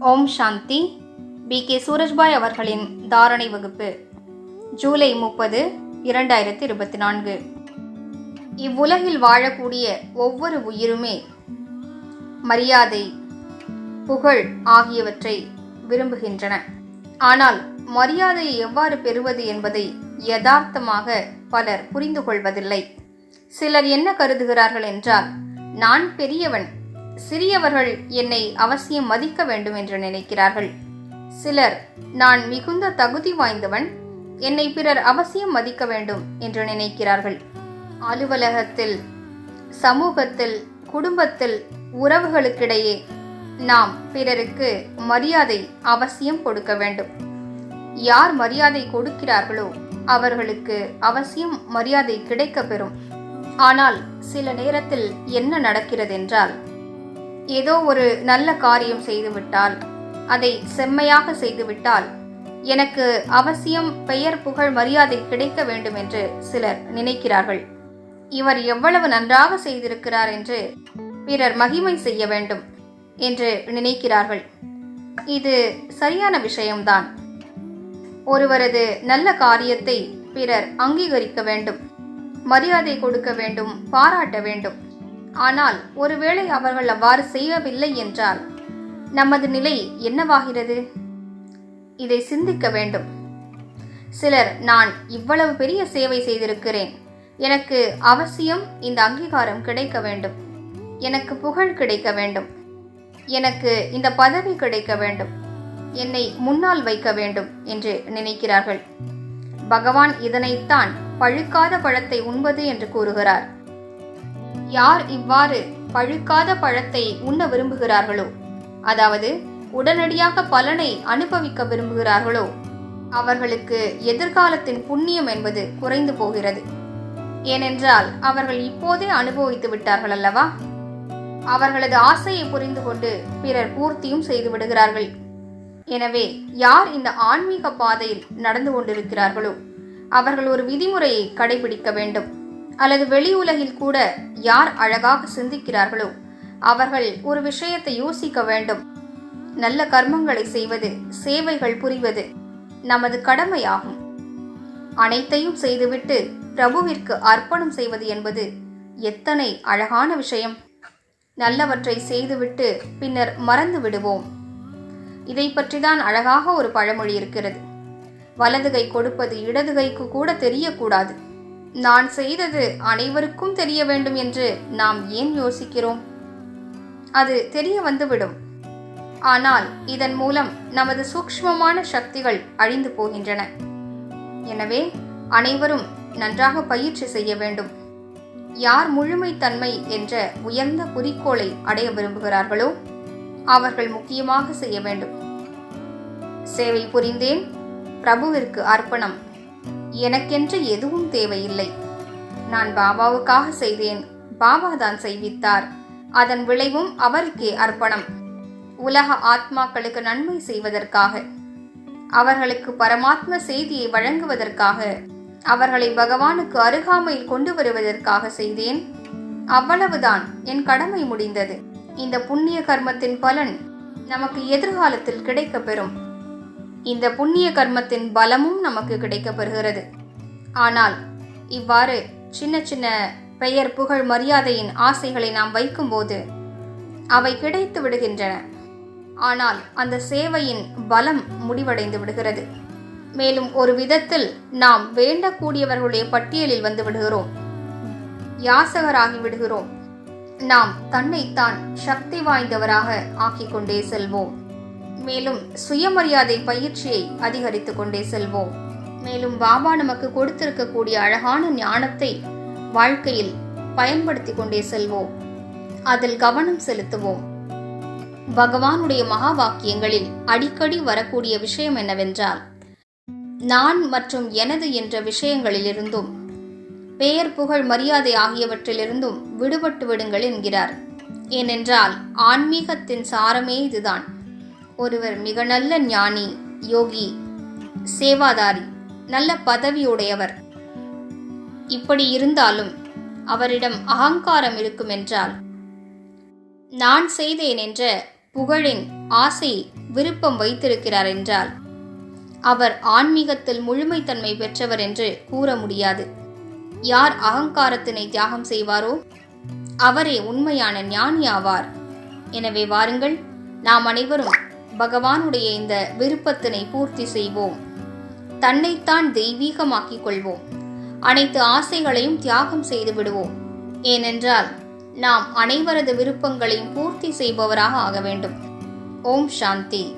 ஓம் சாந்தி. B. K. Surajbhai அவர்களின் தாரணை வகுப்பு ஜூலை முப்பது இரண்டாயிரத்தி இருபத்தி நான்கு. இவ்வுலகில் வாழக்கூடிய ஒவ்வொரு உயிருமே மரியாதை புகழ் ஆகியவற்றை விரும்புகின்றன. ஆனால் மரியாதையை எவ்வாறு பெறுவது என்பதை யதார்த்தமாக பலர் புரிந்து கொள்வதில்லை. சிலர் என்ன கருதுகிறார்கள் என்றால் நான் பெரியவன் சிறியவர்கள் என்னை அவசியம் மதிக்க வேண்டும் என்று நினைக்கிறார்கள். சிலர் நான் மிகுந்த தகுதி வாய்ந்தவன் என்னை பிறர் அவசியம் மதிக்க வேண்டும் என்று நினைக்கிறார்கள். அலுவலகத்தில் சமூகத்தில் குடும்பத்தில் உறவுகளுக்கிடையே நாம் பிறருக்கு மரியாதை அவசியம் கொடுக்க வேண்டும். யார் மரியாதை கொடுக்கிறார்களோ அவர்களுக்கு அவசியம் மரியாதை கிடைக்க பெறும். ஆனால் சில நேரத்தில் என்ன நடக்கிறது என்றால் ஏதோ ஒரு நல்ல காரியம் செய்துவிட்டால் அதை செம்மையாக செய்துவிட்டால் எனக்கு அவசியம் பெயர் புகழ் மரியாதை கிடைக்க வேண்டும் என்று சிலர் நினைக்கிறார்கள். இவர் எவ்வளவு நன்றாக செய்திருக்கிறார் என்று பிறர் மகிமை செய்ய வேண்டும் என்று நினைக்கிறார்கள். இது சரியான விஷயம்தான். ஒருவரது நல்ல காரியத்தை பிறர் அங்கீகரிக்க வேண்டும் மரியாதை கொடுக்க வேண்டும் பாராட்ட வேண்டும். ஆனால் ஒருவேளை அவர்கள் அவ்வாறு செய்யவில்லை என்றால் நமது நிலை என்னவாகிறது? இதை சிந்திக்க வேண்டும். சிலர் நான் இவ்வளவு பெரிய சேவை செய்திருக்கிறேன். எனக்கு அவசியம் இந்த அங்கீகாரம் கிடைக்க வேண்டும். எனக்கு புகழ் கிடைக்க வேண்டும். எனக்கு இந்த பதவி கிடைக்க வேண்டும். என்னை முன்னால் வைக்க வேண்டும் என்று நினைக்கிறார்கள். பகவான் இதனைத்தான் பழுக்காத பழத்தை உண்பது என்று கூறுகிறார். யார் இவ்வாறு பழுக்காத பழத்தை உண்ண விரும்புகிறார்களோ? அதாவது உடனடியாக பலனை அனுபவிக்க விரும்புகிறார்களோ? அவர்களுக்கு எதிர்காலத்தின் புண்ணியம் என்பது குறைந்து போகிறது. ஏனென்றால் அவர்கள் இப்போதே அனுபவித்து விட்டார்கள் அல்லவா? அவர்களது ஆசையை புரிந்து கொண்டு பிறர் பூர்த்தியும் செய்து விடுகிறார்கள். எனவே யார் இந்த ஆன்மீக பாதையில் நடந்து கொண்டிருக்கிறார்களோ அவர்கள் ஒரு விதிமுறையை கடைபிடிக்க வேண்டும். அல்லது வெளி உலகில் கூட யார் அழகாக சிந்திக்கிறார்களோ அவர்கள் ஒரு விஷயத்தை யோசிக்க வேண்டும். நல்ல கர்மங்களை செய்வது சேவைகள் புரிவது நமது கடமையாகும். அனைத்தையும் செய்துவிட்டு பிரபுவிற்கு அர்ப்பணம் செய்வது என்பது எத்தனை அழகான விஷயம். நல்லவற்றை செய்துவிட்டு பின்னர் மறந்து விடுவோம். இதை பற்றிதான் அழகாக ஒரு பழமொழி இருக்கிறது. வலது கை கொடுப்பது இடது கைக்கு கூட தெரியக்கூடாது. நான் செய்தது அனைவருக்கும் தெரிய வேண்டும் என்று நாம் ஏன் யோசிக்கிறோம்? அது தெரிய வந்துவிடும். ஆனால் இதன் மூலம் நமது சூக்ஷ்மமான சக்திகள் அழிந்து போகின்றன. எனவே அனைவரும் நன்றாக பயிற்சி செய்ய வேண்டும். யார் முழுமைத்தன்மை என்ற உயர்ந்த குறிக்கோளை அடைய விரும்புகிறார்களோ அவர்கள் முக்கியமாக செய்ய வேண்டும். சேவை புரிந்தேன். பிரபுவிற்கு அர்ப்பணம். எனக்கென்று எதுவும் தேவையில்லை. நான் பாபாவுக்காக செய்தேன். பாபா தான் செய்வித்தார். அதன் விளைவும் அவருக்கே அர்ப்பணம். உலக ஆத்மாக்களுக்கு நன்மை செய்வதற்காக. அவர்களுக்கு பரமாத்ம செய்தியை வழங்குவதற்காக. அவர்களை பகவானுக்கு அருகாமையில் கொண்டு வருவதற்காக செய்தேன். அவ்வளவுதான். என் கடமை முடிந்தது. இந்த புண்ணிய கர்மத்தின் பலன் நமக்கு எதிர்காலத்தில் கிடைக்கப்பெறும். இந்த புண்ணிய கர்மத்தின் பலமும் நமக்கு கிடைக்கப்பெறுகிறது ஆனால் இவ்வாறு சின்ன சின்ன பெயர் புகழ் மரியாதையின் ஆசைகளை நாம் வைக்கும்போது அவை கிடைத்து விடுகின்றன. ஆனால் அந்த சேவையின் பலம் முடிவடைந்து விடுகிறது. மேலும் ஒரு விதத்தில் நாம் வேண்டக்கூடியவர்களுடைய பட்டியலில் வந்து விடுகிறோம். யாசகராகி விடுகிறோம். நாம் தன்னைத்தான் சக்தி வாய்ந்தவராக ஆக்கிக்கொண்டே செல்வோம். மேலும் சுயமரியாதை பயிற்சியை அதிகரித்து கொண்டே செல்வோம். மேலும் பாபா நமக்கு கொடுத்திருக்கக்கூடிய அழகான ஞானத்தை வாழ்க்கையில் பயன்படுத்தி கொண்டே செல்வோம். அதில் கவனம் செலுத்துவோம். பகவானுடைய மகா வாக்கியங்களில் அடிக்கடி வரக்கூடிய விஷயம் என்னவென்றால் நான் மற்றும் எனது என்ற விஷயங்களிலிருந்தும் பெயர் புகழ் மரியாதை ஆகியவற்றிலிருந்தும் விடுபட்டு விடுங்கள் என்கிறார். ஏனென்றால் ஆன்மீகத்தின் சாரமே இதுதான். ஒருவர் மிக நல்ல ஞானி யோகி சேவாதாரி நல்ல பதவியுடையவர். இப்படி இருந்தாலும் அவரிடம் அகங்காரம் இருக்கும் என்றால் நான் செய்தேன் என்ற புகழின் ஆசை விருப்பம் வைத்திருக்கிறார் என்றால் அவர் ஆன்மீகத்தில் முழுமைத்தன்மை பெற்றவர் என்று கூற முடியாது. யார் அகங்காரத்தினை தியாகம் செய்வாரோ அவரே உண்மையான ஞானி ஆவார் எனவே வாருங்கள் நாம் அனைவரும் பகவானுடைய இந்த விருப்பத்தினை பூர்த்தி செய்வோம். தன்னைத்தான் தெய்வீகமாக்கிக் கொள்வோம். அனைத்து ஆசைகளையும் தியாகம் செய்து விடுவோம். ஏனென்றால் நாம் அனைவரது விருப்பங்களையும் பூர்த்தி செய்பவராக ஆக வேண்டும். ஓம் சாந்தி.